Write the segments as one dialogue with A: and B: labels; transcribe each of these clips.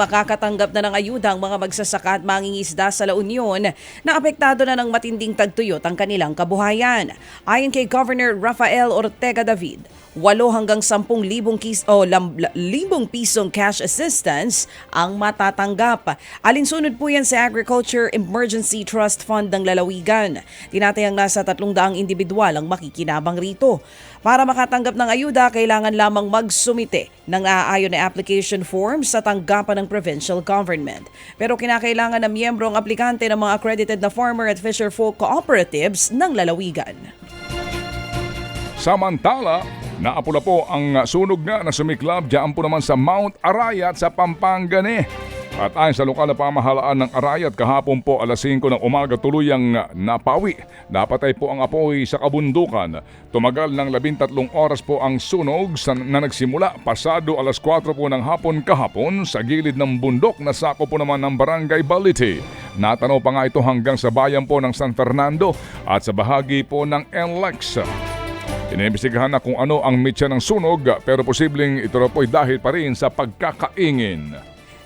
A: makakatanggap na ng ayuda ang mga magsasaka at mangingisda sa La Union na apektado na ng matinding tagtuyot ang kanilang kabuhayan. Ayon kay Governor Rafael Ortega David, 8 hanggang 10 libong, kis, o lam, la- libong pisong cash assistance ang matatanggap. Alinsunod po yan sa Agriculture Emergency Trust Fund ng Lalawigan. Tinatayang nasa 300 individual ang makikinabang rito. Para makatanggap ng ayuda, kailangan lamang magsumite ng naaayon na application form sa tanggapan ng provincial government. Pero kinakailangan na miyembro ang aplikante ng mga accredited na farmer at fisherfolk cooperatives ng lalawigan.
B: Samantala, naapula po ang sunog nga na sumiklab diyan po naman sa Mount Arayat sa Pampanga ni. At ayon sa lokal na pamahalaan ng Arayat kahapon po alas 5 ng umaga tuluyang napawi. Napatay po ang apoy sa kabundukan. Tumagal ng 13 oras po ang sunog na nagsimula pasado alas 4 po ng hapon kahapon sa gilid ng bundok na sako po naman ng Barangay Baliti. Natanaw pa nga ito hanggang sa bayan po ng San Fernando at sa bahagi po ng NLEX. Inimbestigahan na kung ano ang mitya ng sunog pero posibleng ito raw po ay dahil pa rin sa pagkakaingin.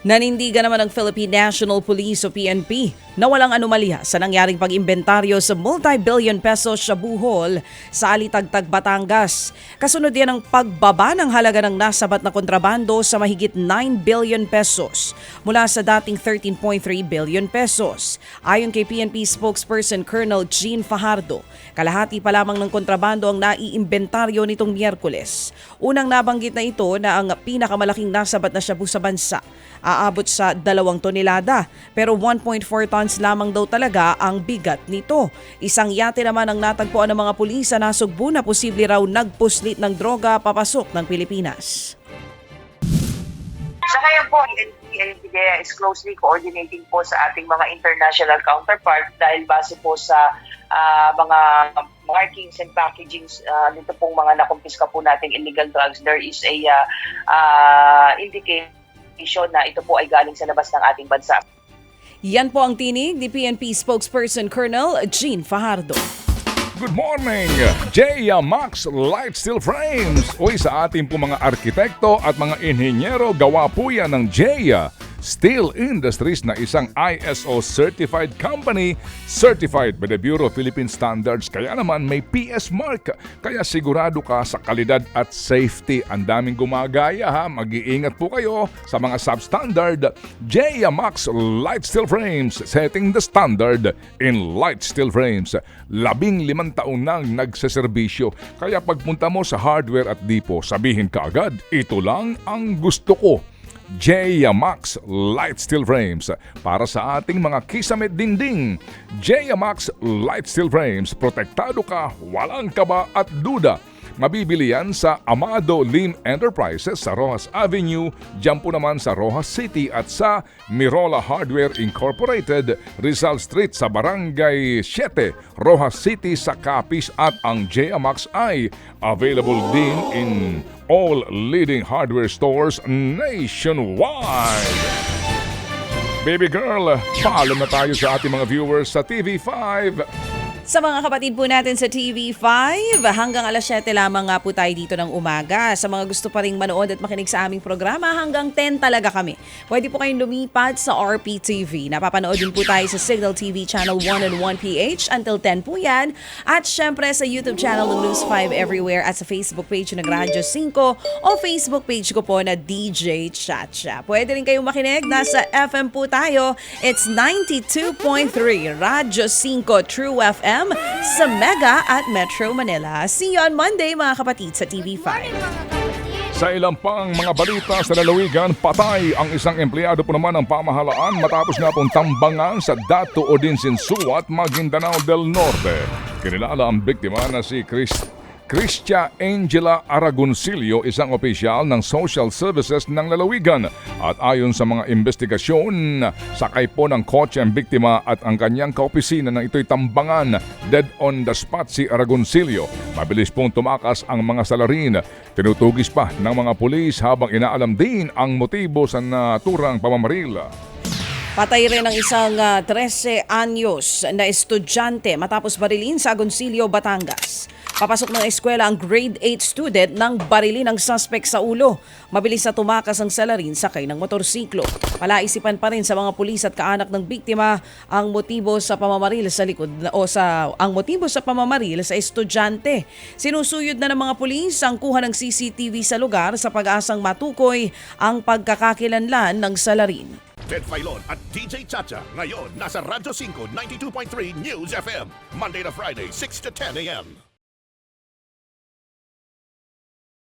A: Nanindigan naman ng Philippine National Police o PNP na walang anomalya sa nangyaring pag-imbentaryo sa multi-billion pesos shabu hall sa Alitagtag, Batangas. Kasunod yan ang pagbaba ng halaga ng nasabat na kontrabando sa mahigit 9 billion pesos mula sa dating 13.3 billion pesos. Ayon kay PNP spokesperson Colonel Jean Fajardo, kalahati pa lamang ng kontrabando ang naiimbentaryo nitong Miyerkules. Unang nabanggit na ito na ang pinakamalaking nasabat na shabu sa bansa aabot sa dalawang tonelada pero 1.4 tons lamang daw talaga ang bigat nito. Isang yate naman ang natagpuan ng mga pulis sa nasugbu na posible raw nagpuslit ng droga papasok ng Pilipinas.
C: Sa ngayon po, NP and PDEA is closely coordinating po sa ating mga international counterpart dahil base po sa ah, mga markings and packagings uh, nito pong mga nakumpiska po nating illegal drugs, there is a ah, ah, indication na ito po ay galing sa labas ng ating bansa.
A: Yan po ang tinig ni PNP spokesperson Colonel Jean Fajardo.
B: Good morning! Jaya Max Light Steel Frames. Uy, sa ating po mga arkitekto at mga inhinyero, gawa po yan ng Jaya Steel Industries na isang ISO certified company certified by the Bureau of Philippine Standards. Kaya naman may PS mark. Kaya sigurado ka sa kalidad at safety. Ang daming gumagaya ha. Mag-iingat po kayo sa mga substandard. Jaya Max Light Steel Frames setting the standard in light steel frames. Labing limang taon nang nagsaserbisyo. Kaya pagpunta mo sa hardware at dipo, sabihin ka agad, ito lang ang gusto ko. Jaya Max Light Steel Frames para sa ating mga kisame dingding. Jaya Max Light Steel Frames, protektado ka, walang kaba at duda. Mabibili yan sa Amado Lim Enterprises sa Rojas Avenue, dyan po naman sa Rojas City at sa Mirola Hardware Incorporated, Rizal Street sa Barangay 7, Rojas City sa Capiz at ang JMAX ay available din in all leading hardware stores nationwide. Baby girl, paalam na tayo sa ating mga viewers sa TV5.
A: Sa mga kapatid po natin sa TV5, hanggang alas 7 lamang nga po tayo dito ng umaga. Sa mga gusto pa rin manood at makinig sa aming programa, hanggang 10 talaga kami. Pwede po kayong lumipad sa RPTV. Napapanood din po tayo sa Signal TV Channel 1 and 1PH until 10 po yan. At syempre sa YouTube channel ng News 5 Everywhere at sa Facebook page ng Radyo 5 o Facebook page ko po na DJ Chacha. Pwede rin kayong makinig. Nasa FM po tayo. It's 92.3 Radyo 5 True FM sa Mega at Metro Manila. See you on Monday mga kapatid sa TV5.
B: Sa ilang pang mga balita sa lalawigan, patay ang isang empleyado po naman ng pamahalaan matapos nga pong tambangan sa Dato Odinsin Suat, Maguindanao del Norte. Kinilala ang biktima na si Chris Christia Angela Aragoncillo, isang opisyal ng Social Services ng lalawigan. At ayon sa mga investigasyon, sakay po ng kotse ang biktima at ang kanyang kaopisina nang ito'y tambangan. Dead on the spot si Aragoncillo. Mabilis pong tumakas ang mga salarin. Tinutugis pa ng mga pulis habang inaalam din ang motibo sa naturang pamamaril.
A: Patay rin ang isang ah, 13 anyos na estudyante matapos barilin sa Agoncillo, Batangas. Papasok ng eskwela ang grade 8 student nang barili ng suspect sa ulo. Mabilis na tumakas ang salarin sakay ng motorsiklo. Palaisipan pa rin sa mga pulis at kaanak ng biktima ang motibo sa pamamaril sa likod o sa ang motibo sa pamamaril sa estudyante. Sinusuyod na ng mga pulis ang kuha ng CCTV sa lugar sa pag-asang matukoy ang pagkakakilanlan ng salarin.
D: Ted Filon at DJ Chacha. Ngayon, nasa Radyo 5, 92.3 News FM. Monday to Friday, 6 to 10 a.m.